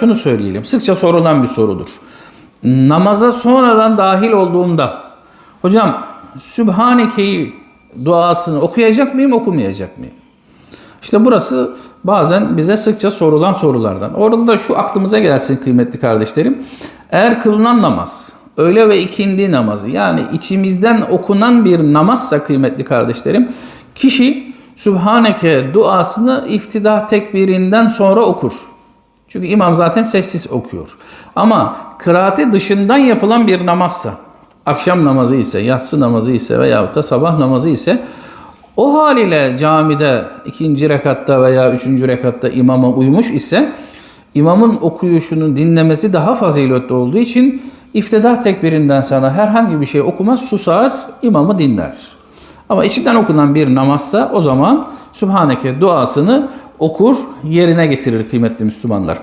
şunu söyleyelim. Sıkça sorulan bir sorudur. Namaza sonradan dahil olduğumda hocam Sübhaneke'yi duasını okuyacak mıyım okumayacak mıyım? İşte burası bazen bize sıkça sorulan sorulardan. Orada da şu aklımıza gelsin kıymetli kardeşlerim. Eğer kılınan namaz, öğle ve ikindi namazı yani içimizden okunan bir namazsa kıymetli kardeşlerim, kişi Sübhaneke duasını iftida tekbirinden sonra okur. Çünkü imam zaten sessiz okuyor. Ama kıraati dışından yapılan bir namazsa, akşam namazı ise, yatsı namazı ise veyahut da sabah namazı ise o haliyle camide ikinci rekatta veya üçüncü rekatta imama uymuş ise imamın okuyuşunu dinlemesi daha faziletli olduğu için iftida tekbirinden sonra herhangi bir şey okumaz, susar, imamı dinler. Ama içinden okunan bir namazsa o zaman Sübhaneke duasını okur yerine getirir kıymetli Müslümanlar.